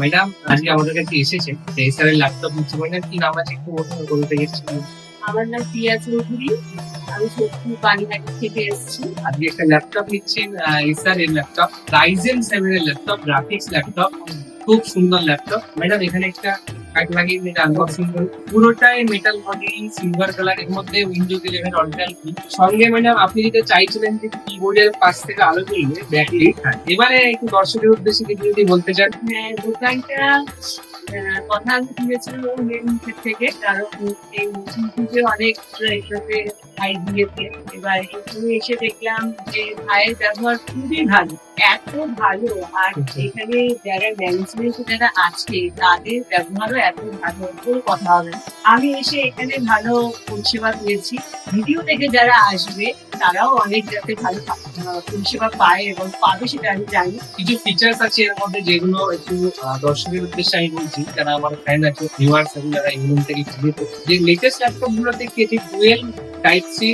Madam আজকে আমাদের কাছে এসেছে। এসআর এর ল্যাপটপ নিচ্ছে। ম্যাডাম কি নাম আছে? একটু বলুন বলতে এসেছে? আমার নাম প্রিয়া চৌধুরী। আমি সত্যি পানিহাটি থেকে এসেছি। আজকে একটা ল্যাপটপ নিচ্ছেন এসার এর ল্যাপটপ রাইজেন সেভেন এর ল্যাপটপ গ্রাফিক্স ল্যাপটপ খুব সুন্দর ল্যাপটপ ম্যাডাম এখানে একটা কাট লাগিয়ে মেটা আনবক্সিং পুরোটাই মেটাল বডি সিলভার কালারের মধ্যে উইন্ডোজ ইলেভেন অরিজিনাল কি সঙ্গে ম্যাডাম আপনি যেটা চাইছিলেন যে কিবোর্ডের পাশ থেকে আলো জ্বলবে ব্যাটারি এবারে একটু দর্শকের উদ্দেশ্যে কিছু যদি বলতে চান। হ্যাঁ দোকানটা কথা মেন থেকে কারণ এই ইউটিউবে অনেক এটাতে ভাই দিয়েছে এবার এখানে এসে দেখলাম যে ভাইয়ের ব্যবহার খুবই ভালো এত ভালো। আর এখানে যারা ম্যানেজমেন্ট যারা আছে তাদের ব্যবহারও এত ভালো কোনো কথা হবে। না। আমি এসে এখানে ভালো পরিষেবা পেয়েছি। ভিডিও থেকে যারা আসবে তারাও অনেক যাতে ভালো পরিষেবা পায় এবং পাবে সেটা আমি জানি কিছু ফিচার্স আছে এর মধ্যে যেগুলো একটু দর্শকের উদ্দেশ্যে আমি বলছি, যারা আমার ফ্যান আছে ভিউয়ার্স আছে যারা ইউনিয়ন থেকে যে লেটেস্ট ল্যাপটপ গুলোতে কি টাইপ সি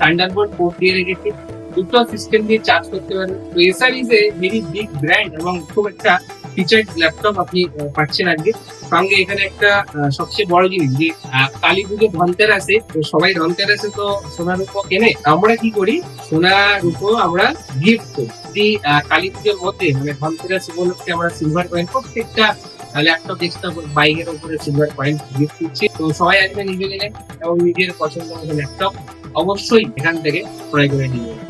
থান্ডারবোল্ট পোর্ট দিয়ে রেখেছে দুটো সিস্টেম দিয়ে চার্জ করতে পারেন তো Acer is a very big brand এবং খুব একটা ফিচার্ড ল্যাপটপ আপনি পাচ্ছেন আজকে। সঙ্গে এখানে একটা সবচেয়ে বড় জিনিস যে কালী পুজো ধনতেরাসে সবাই ধনতেরাসে তো সোনার উপর কেনে। আমরা কি করি? সোনার উপর আমরা গিফট করি। কালী পুজোর মধ্যে মানে ধনতেরাস উপলক্ষে আমরা সিলভার কয়েন প্রত্যেকটা ল্যাপটপ এক্সট্রা বাইকের উপরে সিলভার কয়েন গিফট দিচ্ছি। তো সবাই আসবে নিজে নিলে এবং নিজের পছন্দ মতো ল্যাপটপ অবশ্যই এখান থেকে ক্রয় করে নিয়ে যাবে।